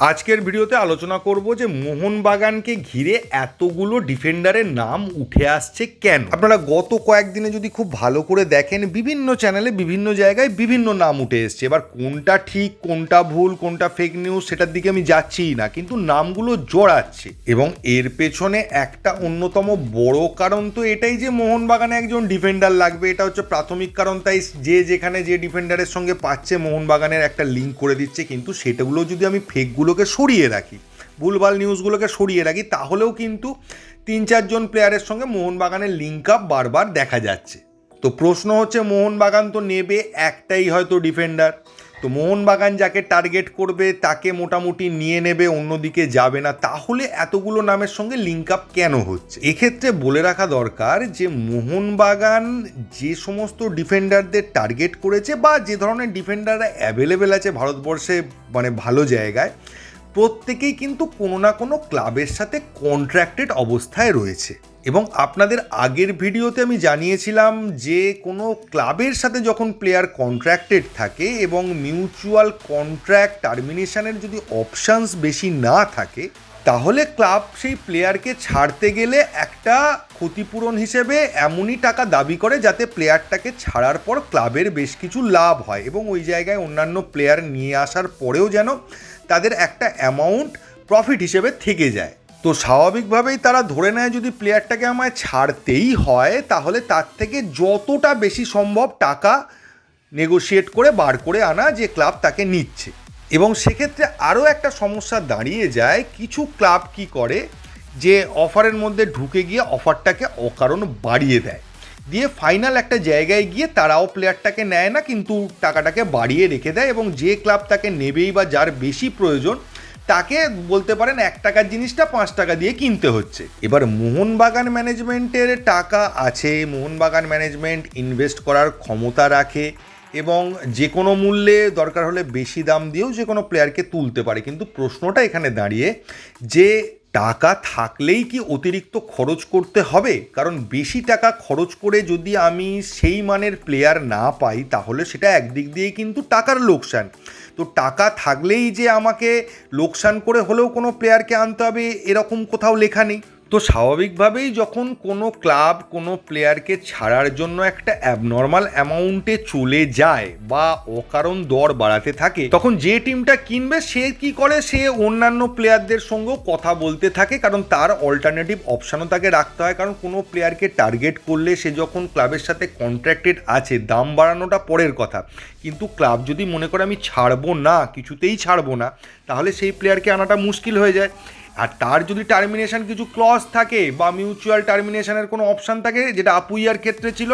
আজকের ভিডিওতে আলোচনা করব যে মোহনবাগানকে ঘিরে এতগুলো ডিফেন্ডারের নাম উঠে আসছে কেন? আপনারা গত কয়েকদিনে যদি খুব ভালো করে দেখেন, বিভিন্ন চ্যানেলে বিভিন্ন জায়গায় বিভিন্ন নাম উঠে এসছে। এবার কোনটা ঠিক, কোনটা ভুল, কোনটা ফেক নিউজ সেটার দিকে আমি যাচ্ছিই না, কিন্তু নামগুলো জড়াচ্ছে। এবং এর পেছনে একটা অন্যতম বড় কারণ তো এটাই যে মোহনবাগানে একজন ডিফেন্ডার লাগবে, এটা হচ্ছে প্রাথমিক কারণ। তাই যে যেখানে যে ডিফেন্ডারের সঙ্গে পাচ্ছে, মোহনবাগানের একটা লিঙ্ক করে দিচ্ছে। কিন্তু সেটাগুলো যদি আমি ফেকগুলোকে সরিয়ে রাখি। ভুলভাল নিউজগুলোকে সরিয়ে রাখি, তাহলেও কিন্তু তিন চারজন প্লেয়ারের সঙ্গে মোহনবাগানের লিঙ্ক আপ বারবার দেখা যাচ্ছে। তো প্রশ্ন হচ্ছে, মোহনবাগান তো নেবে একটাই হয়তো ডিফেন্ডার তো মোহনবাগান যাকে টার্গেট করবে, তাকে মোটামুটি নিয়ে নেবে, অন্যদিকে যাবে না, তাহলে এতগুলো নামের সঙ্গে লিঙ্ক আপ কেন হচ্ছে? এক্ষেত্রে বলে রাখা দরকার যে, মোহনবাগান যে সমস্ত ডিফেন্ডারদের টার্গেট করেছে বা যে ধরনের ডিফেন্ডাররা অ্যাভেলেবেল আছে ভারতবর্ষে মানে ভালো জায়গায়, প্রত্যেকেই কিন্তু কোনো না কোনো ক্লাবের সাথে কন্ট্রাক্টেড অবস্থায় রয়েছে। এবং আপনাদের আগের ভিডিওতে আমি জানিয়েছিলাম যে কোনো ক্লাবের সাথে যখন প্লেয়ার কন্ট্রাক্টেড থাকে এবং মিউচুয়াল কন্ট্রাক্ট টার্মিনেশনের যদি অপশানস বেশি না থাকে, তাহলে ক্লাব সেই প্লেয়ারকে ছাড়তে গেলে একটা ক্ষতিপূরণ হিসেবে এমনই টাকা দাবি করে যাতে প্লেয়ারটাকে ছাড়ার পর ক্লাবের বেশ কিছু লাভ হয় এবং ওই জায়গায় অন্যান্য প্লেয়ার নিয়ে আসার পরেও যেন তাদের একটা অ্যামাউন্ট প্রফিট হিসেবে থেকে যায়। তো স্বাভাবিকভাবেই তারা ধরে নেয়, যদি প্লেয়ারটাকে আমায় ছাড়তেই হয়, তাহলে তার থেকে যতটা বেশি সম্ভব টাকা নেগোশিয়েট করে বার করে আনা যে ক্লাব তাকে নিচ্ছে। এবং সেক্ষেত্রে আরও একটা সমস্যা দাঁড়িয়ে যায়, কিছু ক্লাব কি করে যে অফারের মধ্যে ঢুকে গিয়ে অফারটাকে অকারণ বাড়িয়ে দেয়। দিয়ে ফাইনাল একটা জায়গায় গিয়ে তারাও প্লেয়ারটাকে নেয় না, কিন্তু টাকাটাকে বাড়িয়ে রেখে দেয় এবং যে ক্লাব তাকে নেবেই বা যার বেশি প্রয়োজন তাকে বলতে পারেন এক টাকার জিনিসটা পাঁচ টাকা দিয়ে কিনতে হচ্ছে। এবার মোহনবাগান ম্যানেজমেন্টের টাকা আছে, মোহনবাগান ম্যানেজমেন্ট ইনভেস্ট করার ক্ষমতা রাখে এবং যে কোনো মূল্যে দরকার হলে বেশি দাম দিয়েও যে কোনো প্লেয়ারকে তুলতে পারে। কিন্তু প্রশ্নটা এখানে দাঁড়িয়ে যে টাকা থাকলেই কি অতিরিক্ত খরচ করতে হবে? কারণ বেশি টাকা খরচ করে যদি আমি সেই মানের প্লেয়ার না পাই, তাহলে সেটা একদিক দিয়ে কিন্তু টাকার লোকসান। তো টাকা থাকলেই যে আমাকে লোকসান করে হলেও কোনো প্লেয়ারকে আনতে হবে, এরকম কোথাও লেখা নেই। তো স্বাভাবিকভাবেই যখন কোনো ক্লাব কোনো প্লেয়ারকে ছাড়ার জন্য একটা অ্যাবনর্মাল অ্যামাউন্টে চলে যায় বা অকারণ দর বাড়াতে থাকে, তখন যে টিমটা কিনবে সে কি করে? সে অন্যান্য প্লেয়ারদের সঙ্গেও কথা বলতে থাকে, কারণ তার অল্টারনেটিভ অপশানও তাকে রাখতে হয়। কারণ কোনো প্লেয়ারকে টার্গেট করলে সে যখন ক্লাবের সাথে কন্ট্রাক্টেড আছে, দাম বাড়ানোটা পরের কথা। কিন্তু ক্লাব যদি মনে করে আমি ছাড়বো না, কিছুতেই ছাড়বো না, তাহলে সেই প্লেয়ারকে আনাটা মুশকিল হয়ে যায়। আর তার যদি টার্মিনেশন কিছু ক্লস থাকে বা মিউচুয়াল টার্মিনেশনের কোনো অপশান থাকে, যেটা আপুইয়ার ক্ষেত্রে ছিল,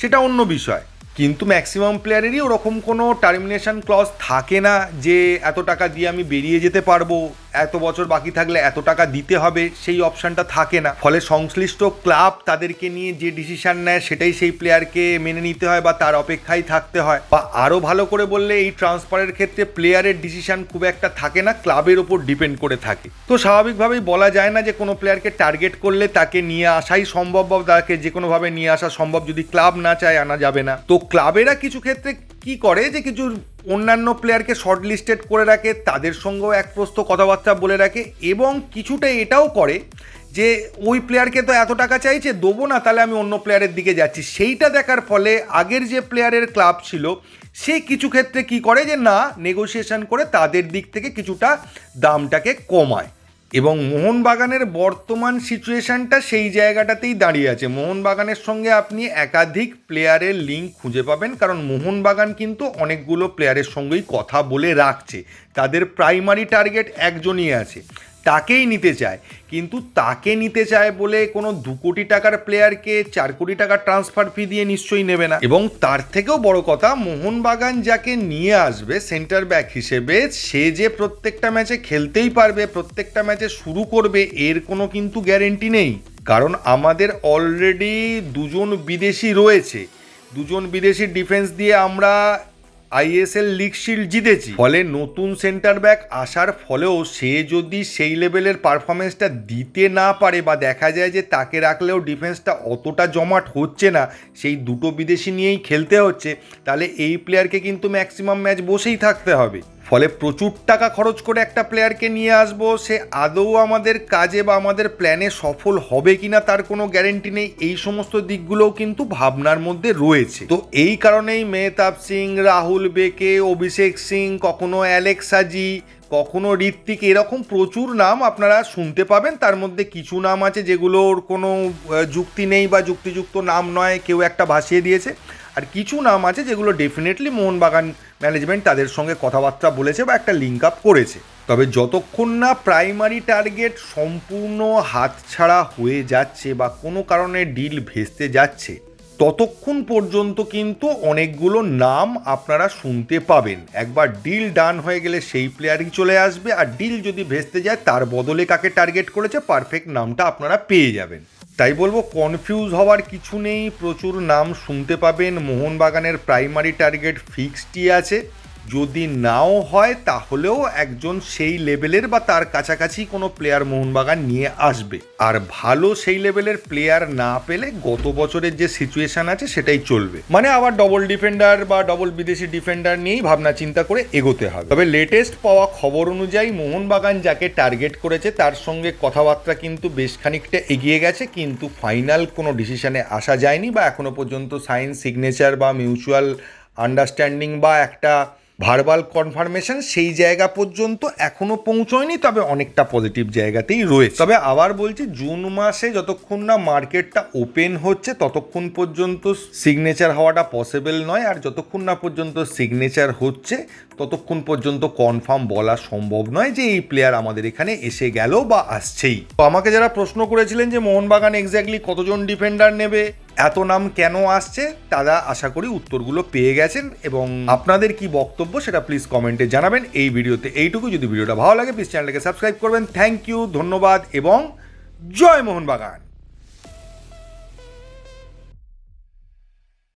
সেটা অন্য বিষয়। কিন্তু ম্যাক্সিমাম প্লেয়ারেরই ওরকম কোনো টার্মিনেশন ক্লস থাকে না যে এত টাকা দিয়ে আমি বেরিয়ে যেতে পারব। এত বছর বাকি থাকলে এত টাকা দিতে হবে, সেই অপশানটা থাকে না। ফলে সংশ্লিষ্ট ক্লাব তাদেরকে নিয়ে যে ডিসিশন নেয়, সেটাই সেই প্লেয়ারকে মেনে নিতে হয় বা তার অপেক্ষায় থাকতে হয়। বা আরও ভালো করে বললে, এই ট্রান্সফারের ক্ষেত্রে প্লেয়ারের ডিসিশন খুব একটা থাকে না, ক্লাবের ওপর ডিপেন্ড করে থাকে। তো স্বাভাবিকভাবেই বলা যায় না যে, কোনো প্লেয়ারকে টার্গেট করলে তাকে নিয়ে আসাই সম্ভব বা তাকে যে কোনোভাবে নিয়ে আসা সম্ভব। যদি ক্লাব না চায়, আনা যাবে না। তো ক্লাবেরা কিছু ক্ষেত্রে কি করে যে, কিছু অন্যান্য প্লেয়ারকে শর্ট লিস্টেড করে রাখে, তাদের সঙ্গেও এক প্রস্ত কথাবার্তা বলে রাখে এবং কিছুটা এটাও করে যে ওই প্লেয়ারকে তো এত টাকা চাইছে, দেবো না, তাহলে আমি অন্য প্লেয়ারের দিকে যাচ্ছি। সেইটা দেখার ফলে আগের যে প্লেয়ারের ক্লাব ছিল, সে কিছু ক্ষেত্রে কি করে যে না নেগোসিয়েশন করে তাদের দিক থেকে কিছুটা দামটাকে কমায়। এবং মোহনবাগানের বর্তমান সিচুয়েশানটা সেই জায়গাটাতেই দাঁড়িয়ে আছে। মোহনবাগানের সঙ্গে আপনি একাধিক প্লেয়ারের লিঙ্ক খুঁজে পাবেন, কারণ মোহনবাগান কিন্তু অনেকগুলো প্লেয়ারের সঙ্গেই কথা বলে রাখছে। তাদের প্রাইমারি টার্গেট একজনই আছে। তাকেই নিতে চায়। কিন্তু তাকে নিতে চায় বলে কোনো দু কোটি টাকার প্লেয়ারকে চার কোটি টাকার ট্রান্সফার ফি দিয়ে নিশ্চয়ই নেবে না। এবং তার থেকেও বড় কথা, মোহনবাগান যাকে নিয়ে আসবে সেন্টার ব্যাক হিসেবে, সে যে প্রত্যেকটা ম্যাচে খেলতেই পারবে, প্রত্যেকটা ম্যাচে শুরু করবে, এর কোনো কিন্তু গ্যারেন্টি নেই। কারণ আমাদের অলরেডি দুজন বিদেশি রয়েছে। দুজন বিদেশি ডিফেন্স দিয়ে আমরা আইএসএল লিগ শিল্ড জিতেছি। ফলে নতুন সেন্টার ব্যাক আসার ফলেও সে যদি সেই লেভেলের পারফরমেন্সটা দিতে না পারে বা দেখা যায় যে তাকে রাখলেও ডিফেন্সটা অতটা জমাট হচ্ছে না, সেই দুটো বিদেশি নিয়েই খেলতে হচ্ছে, তাহলে এই প্লেয়ারকে কিন্তু ম্যাক্সিমাম ম্যাচ বসেই থাকতে হবে। ফলে প্রচুর টাকা খরচ করে একটা প্লেয়ারকে নিয়ে আসব, সে আদৌ আমাদের কাজে বা আমাদের প্ল্যানে সফল হবে কিনা তার কোনো গ্যারেন্টি নেই, এই সমস্ত দিকগুলোও কিন্তু ভাবনার মধ্যে রয়েছে। তো এই কারণেই মেহতাব সিং, রাহুল বেকে, অভিষেক সিং, কখনো অ্যালেক্সাজি কখনো ঋত্বিক, এরকম প্রচুর নাম আপনারা শুনতে পাবেন। তার মধ্যে কিছু নাম আছে যেগুলোর কোনো যুক্তি নেই বা যুক্তিযুক্ত নাম নয়, কেউ একটা ভাসিয়ে দিয়েছে। আর কিছু নাম আছে যেগুলো ডেফিনেটলি মোহনবাগান ম্যানেজমেন্ট তাদের সঙ্গে কথাবার্তা বলেছে বা একটা লিঙ্ক আপ করেছে। তবে যতক্ষণ না প্রাইমারি টার্গেট সম্পূর্ণ হাতছাড়া হয়ে যাচ্ছে বা কোনো কারণে ডিল ভেস্তে যাচ্ছে, ততক্ষণ পর্যন্ত কিন্তু অনেকগুলো নাম আপনারা শুনতে পাবেন। একবার ডিল ডান হয়ে গেলে সেই প্লেয়ারই চলে আসবে, আর ডিল যদি ভেস্তে যায় তার বদলে কাকে টার্গেট করেছে পারফেক্ট নামটা আপনারা পেয়ে যাবেন। তাই বলব কনফিউজ হওয়ার কিছু নেই। প্রচুর নাম শুনতে পাবেন। মোহনবাগানের প্রাইমারি টার্গেট ফিক্সডই আছে। যদি নাও হয়, তাহলেও একজন সেই লেভেলের বা তার কাছাকাছি কোনো প্লেয়ার মোহনবাগান নিয়ে আসবে। আর ভালো সেই লেভেলের প্লেয়ার না পেলে গত বছরের যে সিচুয়েশন আছে, সেটাই চলবে। মানে আবার ডবল ডিফেন্ডার বা ডবল বিদেশি ডিফেন্ডার নিয়েই ভাবনা চিন্তা করে এগোতে হবে। তবে লেটেস্ট পাওয়া খবর অনুযায়ী মোহনবাগান যাকে টার্গেট করেছে, তার সঙ্গে কথাবার্তা কিন্তু বেশ খানিকটা এগিয়ে গেছে, কিন্তু ফাইনাল কোনো ডিসিশনে আসা যায়নি বা এখনও পর্যন্ত সাইন সিগনেচার বা মিউচুয়াল আন্ডারস্ট্যান্ডিং বা একটা ভার্বাল কনফার্মেশন সেই জায়গা পর্যন্ত এখনও পৌঁছয়নি, তবে অনেকটা পজিটিভ জায়গাতেই রয়েছে। তবে আবার বলছি, জুন মাসে যতক্ষণ না মার্কেটটা ওপেন হচ্ছে, ততক্ষণ পর্যন্ত সিগনেচার হওয়াটা পসিবল নয়। আর যতক্ষণ না পর্যন্ত সিগনেচার হচ্ছে, ততক্ষণ পর্যন্ত কনফার্ম বলা সম্ভব নয় যে এই প্লেয়ার আমাদের এখানে এসে গেল বা আসছেই। তো আমাকে যারা প্রশ্ন করেছিলেন যে মোহনবাগান এক্স্যাক্টলি কতজন ডিফেন্ডার নেবে এত নাম কেন আসছে, তারা আশা করি উত্তরগুলো পেয়ে গেছেন এবং আপনাদের কি বক্তব্য সেটা প্লিজ কমেন্টে জানাবেন। এই ভিডিওতে এইটুকু। যদি ভিডিওটা ভালো লাগে প্লিজ চ্যানেলটাকে সাবস্ক্রাইব করবেন। থ্যাংক ইউ ধন্যবাদ এবং জয় মোহনবাগান।